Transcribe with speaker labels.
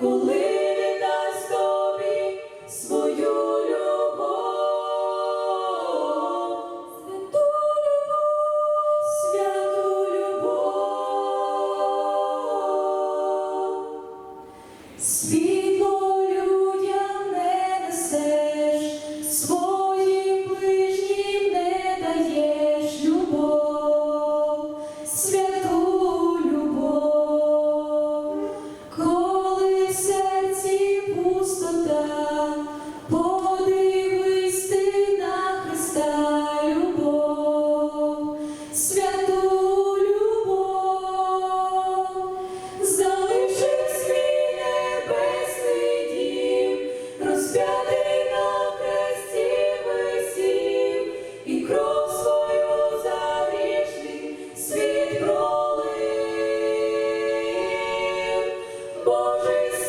Speaker 1: коли віддасть тобі свою любов, святу любов, святу любов. Божий